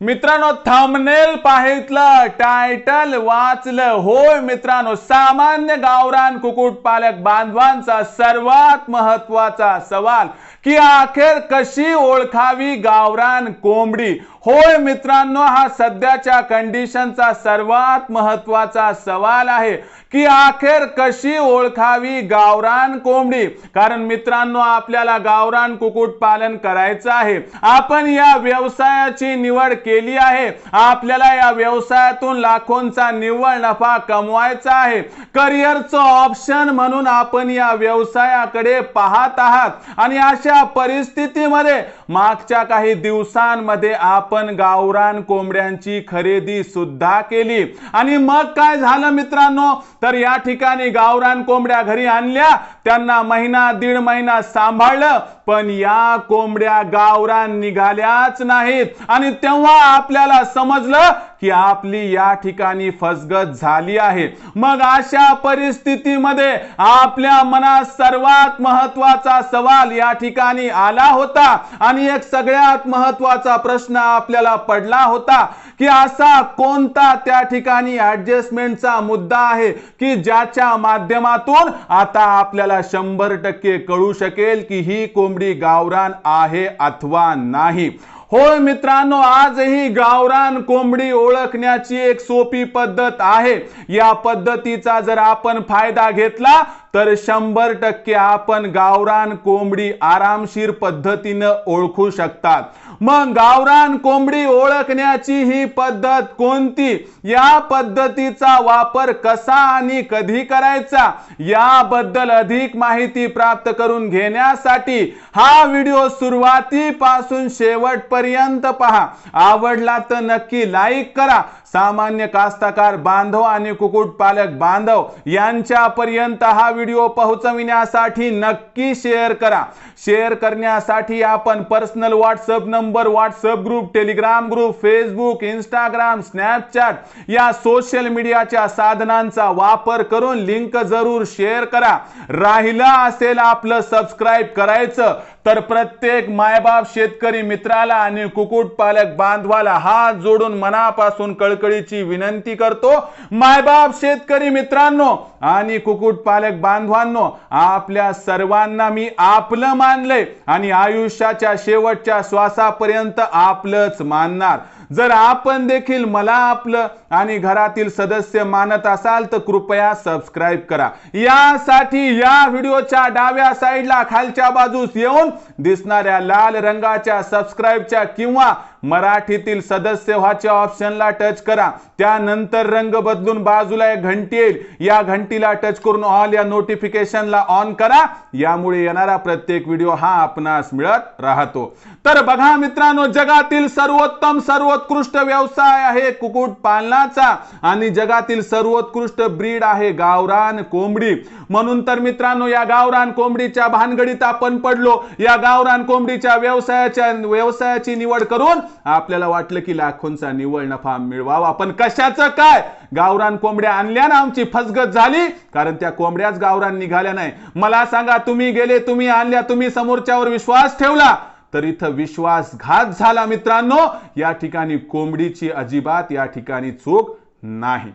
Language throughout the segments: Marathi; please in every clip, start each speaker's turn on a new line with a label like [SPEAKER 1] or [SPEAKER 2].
[SPEAKER 1] मित्रांनो थंबनेल पाहितलं टायटल वाचलं. होय मित्रांनो सामान्य गावरान कुक्कुटपालक बांधवांचा सर्वात महत्त्वाचा सवाल की अखेर कशी ओळखावी गावरान कोंबडी? होय मित्रांनो हा सध्याच्या कंडिशनचा सर्वात महत्त्वाचा सवाल आहे की अखेर कशी ओळखावी गावरान कोंबडी? कारण मित्रांनो आपल्याला गावरान कुक्कुटपालन करायचं आहे. आपण या व्यवसायाची निवड केली आहे. आपल्याला या व्यवसायातून लाखोंचा निव्वळ नफा कमवायचा आहे. करिअरचं ऑप्शन म्हणून आपण या व्यवसायाकडे पाहत आहात. आणि अशा परिस्थितीमध्ये मागच्या काही दिवसांमध्ये आपण आपण गावरान कोंबड्यांची खरेदी सुद्धा केली. आणि मग काय झालं मित्रांनो? तर या ठिकाणी गावरान कोंबड्या घरी आणल्या. त्यांना महिना दीड महिना सांभाळलं. पण या कोंबड्या गावरा निघाल्याच नाहीत. आणि तेव्हा आपल्याला समजलं की आपली या ठिकाणी फसगत झाली आहे. मग अशा परिस्थितीमध्ये आपल्या मनात सर्वात महत्त्वाचा सवाल या ठिकाणी आला होता. आणि एक सगळ्यात महत्त्वाचा प्रश्न आपल्याला पडला होता की असा कोणता त्या ठिकाणी ऍडजस्टमेंटचा मुद्दा आहे की ज्याच्या माध्यमातून आता आपल्याला शंभर टक्के कळू शकेल की ही कोंबडी गावरान आहे अथवा नाही? होय मित्रांनो आजही गावरान कोंबडी ओळखण्याची एक सोपी पद्धत आहे. या पद्धतीचा जर आपण फायदा घेतला तर शंभर टक्के आपण गावरान कोंबडी आरामशीर पद्धतीनं ओळखू शकतात. मग गावरान कोंबडी ओळखण्याची ही पद्धत कोणती? या पद्धतीचा वापर कसा आणि कधी करायचा? याबद्दल अधिक माहिती प्राप्त करून घेण्यासाठी हा व्हिडिओ सुरुवातीपासून शेवटपर्यंत पहा. आवडला तर नक्की लाईक करा. सामान्य कास्तकार बांधव आणि कुक्कुट पालक बांधव यांच्यापर्यंत हा व्हिडिओ पोहोचविण्यासाठी नक्की शेअर करा. शेअर करण्यासाठी आपण personal WhatsApp number WhatsApp group Telegram group Facebook Instagram Snapchat या सोशल मीडियाच्या साधनांचा वापर करून लिंक जरूर शेअर करा. राहिलं असेल आपलं सबस्क्राईब करायचं तर प्रत्येक मायबाप शेतकरी मित्राला आणि कुक्कुट पालक बांधवाला हात जोडून मनापासून कळकळीची विनंती करतो. मायबाप शेतकरी मित्रांनो आणि कुक्कुटपालक बांधवांनो आपल्या सर्वांना मी आपलं मानलंय आणि आयुष्याच्या शेवटच्या श्वासापर्यंत आपलंच मानणार. जर आपण देखील मला आपलं आणि घरातील सदस्य मानत असाल तर कृपया सबस्क्राईब करा. यासाठी या व्हिडिओच्या डाव्या साईडला खालच्या बाजूस येऊन दिसणाऱ्या लाल रंगाच्या सबस्क्राईबच्या किंवा मराठीतील सदस्य व्हाच्या ऑप्शनला टच करा. त्यानंतर रंग बदलून बाजूला एक घंटी येईल. या घंटीला टच करून ऑल या नोटिफिकेशनला ऑन करा. यामुळे येणारा प्रत्येक व्हिडिओ हा आपणास मिळत राहतो. तर बघा मित्रांनो जगातील सर्वोत्तम सर्वोत्कृष्ट व्यवसाय आहे कुकुट पालनाचा. आणि जगातील सर्वोत्कृष्ट ब्रीड आहे गावरान कोंबडी. म्हणून तर मित्रांनो या गावरान कोंबडीच्या भानगडीत आपण पडलो. या गावरान कोंबडीच्या व्यवसायाच्या व्यवसायाची निवड करून आपल्याला वाटलं की लाखोंचा निव्वळ नफा मिळवावा. पण कशाचं काय? गावरान कोंबड्या आणल्या ना आमची फसगत झाली. कारण त्या कोंबड्याच गावरान निघाल्या नाही. मला सांगा तुम्ही गेले तुम्ही आणल्या तुम्ही समोरच्यावर विश्वास ठेवला? तर इथं विश्वासघात झाला मित्रांनो. या ठिकाणी कोंबडीची अजिबात या ठिकाणी चूक नाही.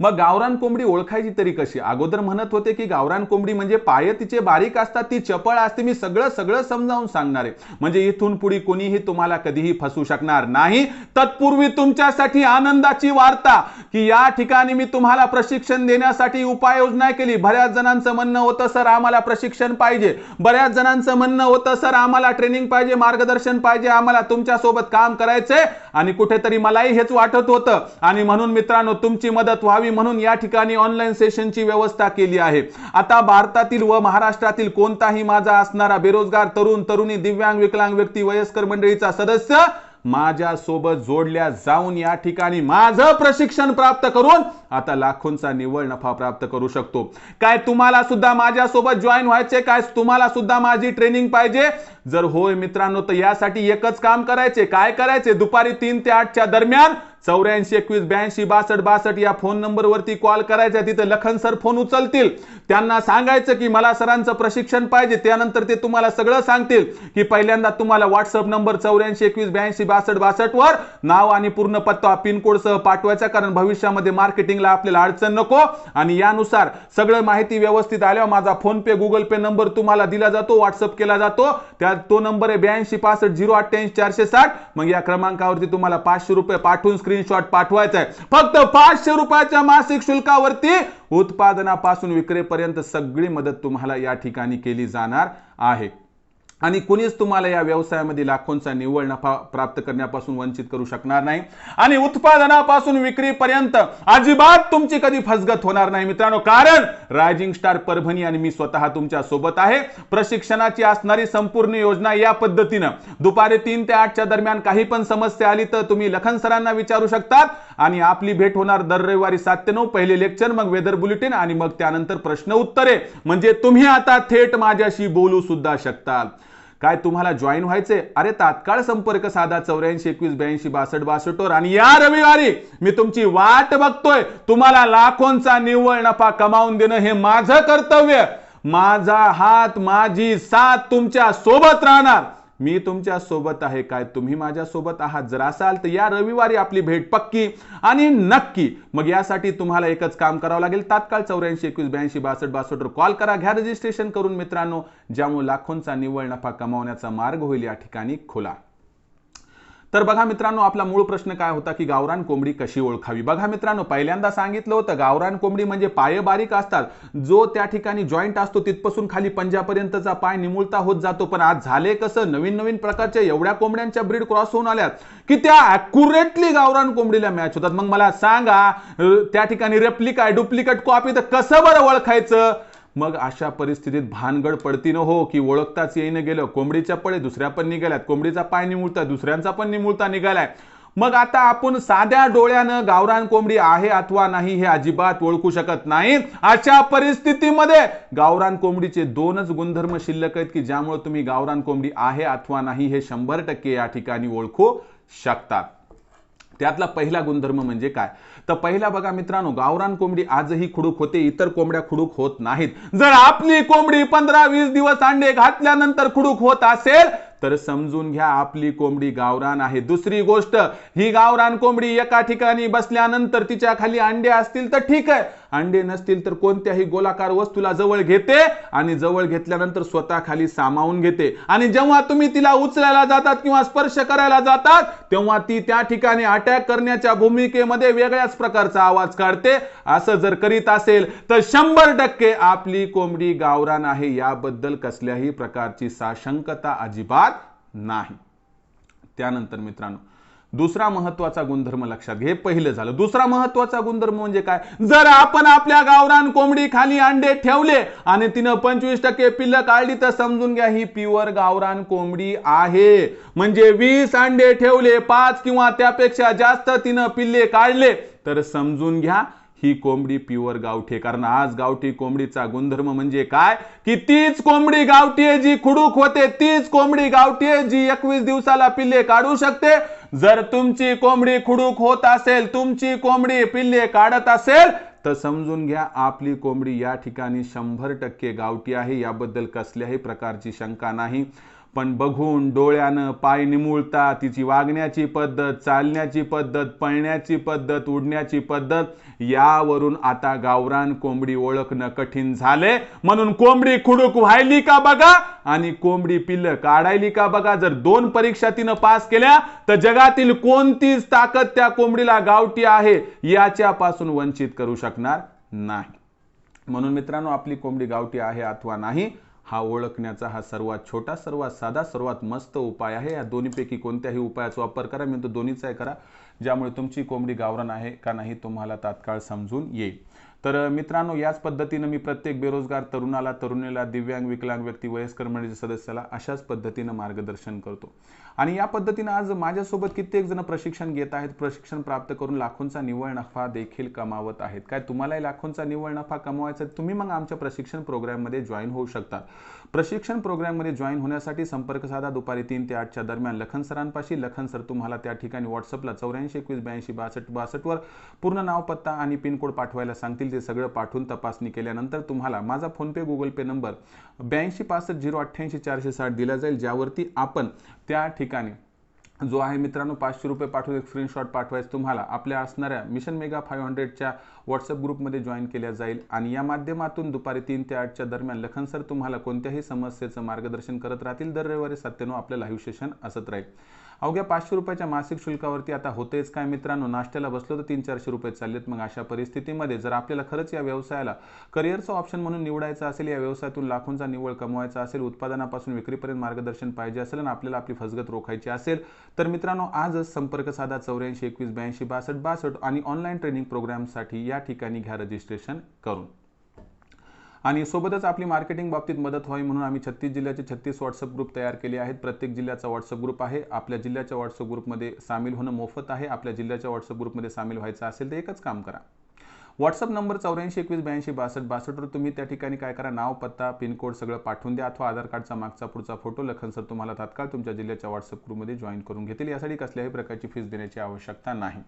[SPEAKER 1] मग गावरान कोंबडी ओळखायची तरी कशी? अगोदर म्हणत होते की गावरान कोंबडी म्हणजे पाय तिचे बारीक असतात ती चपळ असते. मी सगळं सगळं समजावून सांगणार आहे. म्हणजे इथून पुढे कोणीही तुम्हाला कधीही फसू शकणार नाही. तत्पूर्वी तुमच्यासाठी आनंदाची वार्ता की या ठिकाणी मी तुम्हाला प्रशिक्षण देण्यासाठी उपाययोजना केली. बऱ्याच जणांचं म्हणणं होतं सर आम्हाला प्रशिक्षण पाहिजे. बऱ्याच जणांचं म्हणणं होतं सर आम्हाला ट्रेनिंग पाहिजे मार्गदर्शन पाहिजे आम्हाला तुमच्यासोबत काम करायचंय. आणि कुठेतरी मलाही हेच वाटत होतं. आणि म्हणून मित्रांनो तुमची मदत व्हावी म्हणून या ठिकाणी ऑनलाईन सेशनची व्यवस्था केली आहे. आता भारतातील व महाराष्ट्रातील कोणताही माझा असणारा बेरोजगार तरुण तरुणी दिव्यांग विकलांग व्यक्ती वयस्कर मंडळीचा सदस्य माझ्या सोबत जोडल्या जाऊन या ठिकाणी माझं प्रशिक्षण प्राप्त करून आता लाखोंचा निव्वळ नफा प्राप्त करू शकतो. काय तुम्हाला सुद्धा माझ्या सोबत जॉईन व्हायचे काय तुम्हाला सुद्धा माझी ट्रेनिंग पाहिजे? जर होय मित्रांनो तर यासाठी एकच काम करायचे. काय करायचे? दुपारी तीन ते आठच्या दरम्यान चौऱ्याऐंशी एकवीस ब्याऐंशी बासष्ट बासष्ट या फोन नंबरवरती कॉल करायचा तिथे लखन सर फोन उचलतील. त्यांना सांगायचं की मला सरांचं प्रशिक्षण पाहिजे. त्यानंतर ते तुम्हाला सगळं सांगतील की पहिल्यांदा तुम्हाला व्हॉट्सअप नंबर चौऱ्याऐंशी एकवीस ब्याऐंशी बासष्ट बासष्ट वर नाव आणि पूर्ण पत्ता पिनकोडसह पाठवायचा. कारण भविष्यामध्ये मार्केटिंगला आपल्याला अडचण नको. आणि यानुसार सगळं माहिती व्यवस्थित आल्यावर माझा PhonePe Google Pay number तुम्हाला दिला जातो व्हॉट्सअप केला जातो. त्या तो नंबर आहे ब्याऐंशी पासष्ट झिरो अठ्ठ्याऐंशी चारशे साठ. मग या क्रमांकावरती तुम्हाला पाचशे रुपये पाठवून स्क्रीनशॉट पाठवायचा आहे फक्त पाचशे रुपयाच्या मासिक शुल्कावरती उत्पादनापासून विक्रीपर्यंत सगळी मदत तुम्हाला या ठिकाणी केली जाणार आहे. आणि कुणीच तुम्हाला या व्यवसायामध्ये लाखोंचा निव्वळ नफा प्राप्त करण्यापासून वंचित करू शकणार नाही. आणि उत्पादनापासून विक्रीपर्यंत अजिबात तुमची कधी फसगत होणार नाही मित्रांनो. कारण रायझिंग स्टार परभणी आणि मी स्वतः तुमच्यासोबत आहे. प्रशिक्षणाची असणारी संपूर्ण योजना या पद्धतीनं. दुपारी तीन ते आठच्या दरम्यान काही पण समस्या आली तर तुम्ही लखन सरांना विचारू शकतात. आणि आपली भेट होणार दर रविवारी सात ते नऊ. पहिले लेक्चर मग वेदर बुलेटिन आणि मग त्यानंतर प्रश्न उत्तरे. म्हणजे तुम्ही आता थेट माझ्याशी बोलू सुद्धा शकता. काय तुम्हाला जॉईन व्हायचे अरे तात्काळ संपर्क साधा चौऱ्याऐंशी एकवीस ब्याऐंशी बासष्ट बासष्टवर. आणि या रविवारी मी तुमची वाट बघतोय. तुम्हाला लाखोंचा निव्वळ नफा कमावून देणं हे माझं कर्तव्य. माझा हात माझी साथ तुमच्यासोबत राहणार. मी तुमच्यासोबत आहे काय? तुम्ही माझ्या सोबत आहात. जर असाल तर या रविवारी आपली भेट पक्की आणि नक्की. मग यासाठी तुम्हाला एकच काम करावं लागेल. तात्काळ चौऱ्याऐंशी एकवीस ब्याऐंशी बासष्ट बासष्ट कॉल करा. घ्या रजिस्ट्रेशन करून मित्रांनो. ज्यामुळे लाखोंचा निव्वळ नफा कमावण्याचा मार्ग होईल. या ठिकाणी खुला. तर बघा मित्रांनो आपला मूळ प्रश्न काय होता की गावरान कोंबडी कशी ओळखावी? बघा मित्रांनो पहिल्यांदा सांगितलं होतं गावरान कोंबडी म्हणजे पाय बारीक असतात. जो त्या ठिकाणी जॉईंट असतो तिथपासून खाली पंजापर्यंतचा पाय निमुळता होत जातो. पण आज झाले कसं? नवीन नवीन प्रकारच्या एवढ्या कोंबड्यांच्या ब्रीड क्रॉस होऊन आल्यात की त्या अॅक्युरेटली गावरान कोंबडीला मॅच होतात. मग मला सांगा त्या ठिकाणी रेप्लिका डुप्लिकेट कॉपी तर कसं बरं ओळखायचं? मग अशा परिस्थितीत भानगड पडती न हो की ओळखताच येईन गेलं? कोंबडीच्या पळे दुसऱ्या पण निघाल्यात. कोंबडीचा पाय निमुळता दुसऱ्यांचा पण निमुळता निघालाय. मग आता आपण साध्या डोळ्यानं गावरान कोंबडी आहे अथवा नाही हे अजिबात ओळखू शकत नाही. अशा परिस्थितीमध्ये गावरान कोंबडीचे दोनच गुणधर्म शिल्लक आहेत की ज्यामुळे तुम्ही गावरान कोंबडी आहे अथवा नाही हे शंभर टक्के या ठिकाणी ओळखू शकतात त्यातला पहिला गुणधर्म म्हणजे काय? तर पहिला बघा मित्रांनो गावरान कोंबडी आजही खुडूक होते इतर कोंबड्या खुडूक होत नाहीत. जर आपली कोंबडी पंधरा वीस दिवस अंडे घातल्यानंतर खुडूक होत असेल तर समजून घ्या आपली कोंबडी गावरान आहे. दुसरी गोष्ट ही गावरान कोंबडी एका ठिकाणी बसल्यानंतर तिच्या खाली अंडे असतील तर ठीक आहे अंडे नसतील तर कोणत्याही गोलाकार वस्तूला जवळ घेते आणि जवळ घेतल्यानंतर स्वतः खाली सामावून घेते. आणि जेव्हा तुम्ही तिला उचलायला जातात किंवा स्पर्श करायला जातात तेव्हा ती त्या ठिकाणी अटॅक करण्याच्या भूमिकेमध्ये वेगळ्याच प्रकारचा आवाज काढते. असं जर करीत असेल तर शंभर टक्के आपली कोंबडी गावरान आहे. याबद्दल कसल्याही प्रकारची साशंकता अजिबात नाही. त्यानंतर मित्रांनो दुसरा महत्त्वाचा गुणधर्म लक्षात घे. पहिलं झालं. दुसरा महत्त्वाचा गुणधर्म म्हणजे काय? जर आपण आपल्या गावरान कोंबडी खाली अंडे ठेवले आणि तिनं पंचवीस टक्के पिल्ल काढली तर समजून घ्या ही प्युअर गावरान कोंबडी आहे. म्हणजे वीस अंडे ठेवले पाच किंवा त्यापेक्षा जास्त तिनं पिल्ले काढले तर समजून घ्या ही कोंबडी प्युअर गावठी कारण आज गावठी कोंबडीचा गुणधर्म म्हणजे काय? की तीच कोंबडी गावठी आहे जी खुडूक होते तीच कोंबडी गावठी आहे जी एकवीस दिवसाला पिल्ले काढू शकते. जर तुमची कोंबडी खुडूक होत असेल तुमची कोंबडी पिल्ले काढत असेल तर समजून घ्या आपली कोंबडी या ठिकाणी शंभर टक्के गावठी आहे. याबद्दल कसल्याही प्रकारची शंका नाही. पण बघून डोळ्यानं पाय निमुळता. तिची वागण्याची पद्धत चालण्याची पद्धत पळण्याची पद्धत उडण्याची पद्धत यावरून आता गावरान कोंबडी ओळखणं कठीण झाले म्हणून कोंबडी खुडूक व्हायली का बघा? आणि कोंबडी पिल्लं काढायली का बघा? जर दोन परीक्षा तिनं पास केल्या तर जगातील कोणतीच ताकद त्या कोंबडीला गावठी आहे याच्यापासून वंचित करू शकणार नाही. म्हणून मित्रांनो आपली कोंबडी गावठी आहे अथवा नाही हा ओळखण्याचा हा सर्वात छोटा सर्वात साधा सर्वात मस्त उपाय आहे. या दोन्हीपैकी कोणत्याही उपायाचा वापर करा. मी तो दोन्हीचाही करा ज्यामुळे तुमची कोंबडी गावरान आहे का नाही तुम्हाला तात्काळ समजून येईल. तर मित्रांनो याच पद्धतीनं मी प्रत्येक बेरोजगार तरुणाला तरुणीला दिव्यांग विकलांग व्यक्ती वयस्कर मंडळीच्या सदस्याला अशाच पद्धतीनं मार्गदर्शन करतो. आणि या पद्धतीनं आज माझ्यासोबत कित्येक जण प्रशिक्षण घेत आहेत. प्रशिक्षण प्राप्त करून लाखोंचा निव्वळ नफा देखील कमावत आहेत. काय तुम्हालाही लाखोंचा निव्वळ नफा कमवायचा आहे? तुम्ही मग आमच्या प्रशिक्षण प्रोग्राममध्ये जॉईन होऊ शकता. प्रशिक्षण प्रोग्राममध्ये जॉईन होण्यासाठी संपर्क साधा. दुपारी तीन ते आठच्या दरम्यान लखन सरांपाशी. लखन सर तुम्हाला त्या ठिकाणी व्हॉट्सअपला चौऱ्याऐंशी एकवीस ब्याऐंशी बासष्ट बासष्टवर पूर्ण नाव पत्ता आणि पिनकोड पाठवायला सांगतील. ते सगळं पाठवून तपासणी केल्यानंतर तुम्हाला माझा फोनपे गुगल पे नंबर ब्याऐंशी पासष्ट झिरो अठ्ठ्याऐंशी चारशे साठ दिला जाईल ज्यावरती आपण त्या ठिकाणी जो आहे मित्रांनो पाचशे रुपये पाठवून एक स्क्रीनशॉट पाठवायचं तुम्हाला. आपल्या असणाऱ्या मिशन मेगा फाईव्ह हंड्रेडच्या व्हॉट्सअप ग्रुपमध्ये जॉईन केल्या जाईल. आणि या माध्यमातून दुपारी तीन ते आठच्या दरम्यान लखन सर तुम्हाला कोणत्याही समस्येचं मार्गदर्शन करत राहतील. दर रविवारी सत्यानो आपलं लाईव्ह सेशन असत राहील. अवघ्या पाचशे रुपयाच्या मासिक शुल्कावरती आता होतेच काय मित्रांनो? नाश्त्याला बसलो तर तीन चारशे रुपये चाललेत. मग अशा परिस्थितीमध्ये जर आपल्याला खरंच या व्यवसायाला करिअरचं ऑप्शन म्हणून निवडायचं असेल या व्यवसायातून लाखोंचा निव्वळ कमवायचा असेल उत्पादनापासून विक्रीपर्यंत मार्गदर्शन पाहिजे असेल आणि आपल्याला आपली फसगत रोखायची असेल तर मित्रांनो आजच संपर्क साधा चौऱ्याऐंशी एकवीस ब्याऐंशी बासष्ट बासष्ट आणि ऑनलाईन ट्रेनिंग प्रोग्रामसाठी या ठिकाणी घ्या रजिस्ट्रेशन करून. आणि सोबतच आपली मार्केटिंग बाबतीत मदत व्हावी म्हणून आम्ही छत्तीस जिल्ह्याचे छत्तीस व्हॉट्सअप ग्रुप तयार केले आहेत. प्रत्येक जिल्ह्याचा व्हॉट्सअप ग्रुप आहे. आपल्या जिल्ह्याच्या व्हॉट्सअप ग्रुपमध्ये सामील होणं मोफत आहे. आपल्या जिल्ह्याच्या व्हॉट्सअप ग्रुपमध्ये सामील व्हायचं असेल तर एकच काम करा. व्हॉट्सअप नंबर चौऱ्याऐंशी एकवीस ब्याऐंशी बासष्ट बासष्टवर तुम्ही त्या ठिकाणी काय करा नाव पत्ता पिनकोड सगळं पाठवून द्या अथवा आधार कार्डचा मागचा पुढचा फोटो लखन सर तुम्हाला तात्काळ तुमच्या जिल्ह्याच्या व्हॉट्सअप ग्रुपमध्ये जॉईन करून घेतील. यासाठी कसल्याही प्रकारची फीस देण्याची आवश्यकता नाही.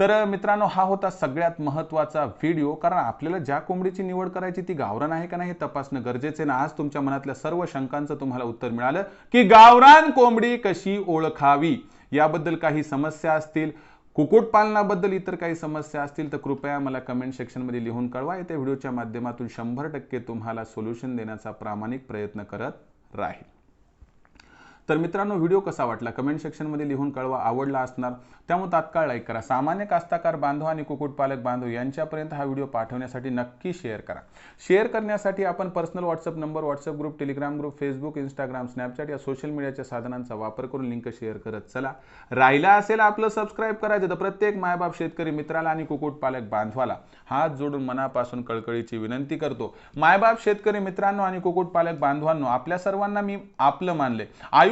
[SPEAKER 1] तर मित्रांनो हा होता सगळ्यात महत्त्वाचा व्हिडिओ. कारण आपल्याला ज्या कोंबडीची निवड करायची ती गावरान आहे का नाही हे तपासणं गरजेचं आहे. ना आज तुमच्या मनातल्या सर्व शंकांचं तुम्हाला उत्तर मिळालं की गावरान कोंबडी कशी ओळखावी? याबद्दल काही समस्या असतील. कुक्कुटपालनाबद्दल इतर काही समस्या असतील तर कृपया मला कमेंट सेक्शनमध्ये लिहून कळवा. येत्या व्हिडिओच्या माध्यमातून शंभर टक्के तुम्हाला सोल्युशन देण्याचा प्रामाणिक प्रयत्न करत राहील. तर मित्रांनो व्हिडिओ कसा वाटला? कमेंट सेक्शनमध्ये लिहून कळवा आवडला असणार त्यामुळे तात्काळ लाईक करा. सामान्य कास्ताकार बांधव आणि कुक्कुटपालक बांधव यांच्यापर्यंत हा व्हिडिओ पाठवण्यासाठी नक्की शेअर करा. शेअर करण्यासाठी आपण personal WhatsApp number WhatsApp group Telegram group Facebook Instagram Snapchat या सोशल मीडियाच्या साधनांचा वापर करून लिंक शेअर करत चला. राहिला असेल आपलं सबस्क्राईब करायचं तर प्रत्येक मायबाप शेतकरी मित्राला आणि कुक्कुटपालक बांधवाला हात जोडून मनापासून कळकळीची विनंती करतो. मायबाप शेतकरी मित्रांनो आणि कुक्कुटपालक बांधवांनो आपल्या सर्वांना मी आपलं मानले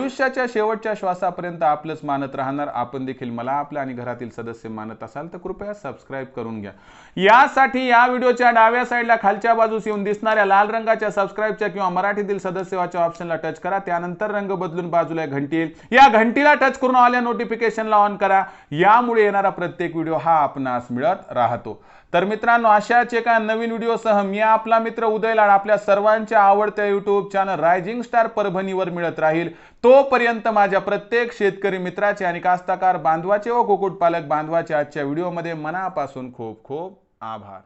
[SPEAKER 1] आयुष्याच्या शेवटच्या श्वासापर्यंत आपलंच मानत राहणार. आपण देखील मला आपल्या आणि घरातील सदस्य मानत असाल तर कृपया सबस्क्राईब करून घ्या. यासाठी या व्हिडिओच्या डाव्या साईडला खालच्या बाजूस येऊन दिसणाऱ्या लाल रंगाच्या सबस्क्राईबच्या किंवा मराठीतील सदस्यवाच्या ऑप्शनला टच करा. त्यानंतर रंग बदलून बाजूला घंटी येईल. या घंटीला टच करून आल्या नोटिफिकेशनला ऑन करा. यामुळे येणारा प्रत्येक व्हिडिओ हा आपणास मिळत राहतो. तर मित्रांनो अशाच एका नवीन व्हिडिओसह मी आपला मित्र उदय लाड आपल्या सर्वांच्या आवडत्या युट्यूब चॅनल रायझिंग स्टार परभणीवर मिळत राहील. तोपर्यंत माझ्या प्रत्येक शेतकरी मित्राचे आणि कास्ताकार बांधवाचे व कुक्कुटपालक बांधवाचे आजच्या व्हिडिओमध्ये मनापासून खूप खूप आभार.